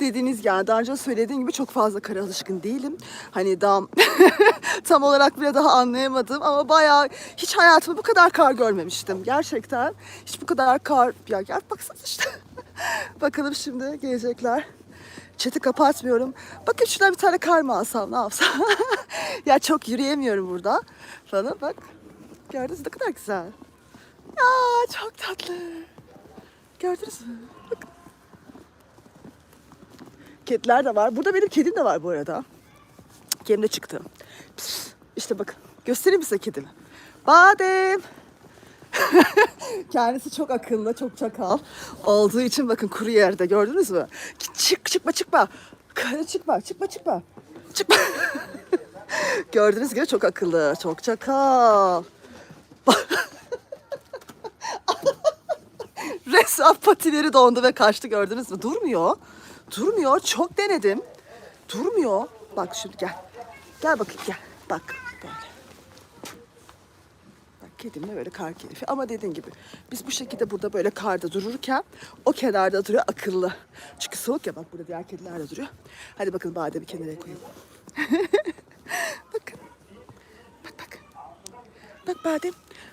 dediğiniz yani daha önce söylediğim gibi çok fazla kara alışkın değilim. Hani daha tam olarak bile daha anlayamadım ama bayağı hiç hayatımda bu kadar kar görmemiştim. Gerçekten hiç bu kadar kar ya gel baksana işte. Bakalım şimdi gelecekler. Çatı kapatmıyorum. Bakın şuradan bir tane kar mı alsam ne yapsam. ya çok yürüyemiyorum burada falan bak. Gördünüz ne kadar güzel. Ya çok tatlı. Gördünüz mü? Bakın. Kediler de var. Burada benim kedim de var bu arada. Kedim de çıktı. Pis, İşte bakın. Göstereyim size kedimi. Badem. Kendisi çok akıllı, çok çakal olduğu için bakın kuru yerde gördünüz mü? Çık çıkma çıkma. Çıkma çıkma çıkma. Çıkma. Gördüğünüz gibi çok akıllı, çok çakal. Resmen patileri dondu ve kaçtı gördünüz mü? Durmuyor. Durmuyor. Çok denedim. Durmuyor. Bak şimdi gel. Gel bakayım gel. Bak böyle. Bak kedimle böyle kar keyfi. Ama dediğin gibi biz bu şekilde burada böyle karda dururken o kenarda duruyor akıllı. Çünkü soğuk ya bak burada diğer kediler de duruyor. Hadi bakın bademi kenara koyayım. Bakın. Bak bak. Bak badem.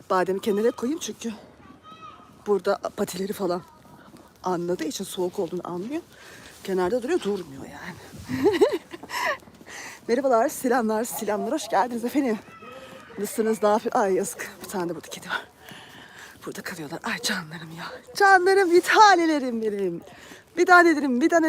Bademi kenara koyayım çünkü burada patileri falan anladığı için soğuk olduğunu anlıyor. Kenarda duruyor durmuyor yani. Merhabalar, selamlar, selamlar. Hoş geldiniz efendim. Nasılsınız? Ne yapıyor? Ay yazık. Bir tane de burada kedi var. Burada kalıyorlar. Ay canlarım ya. Canlarım, bir tanelerim benim. Bir tanelerim, bir tane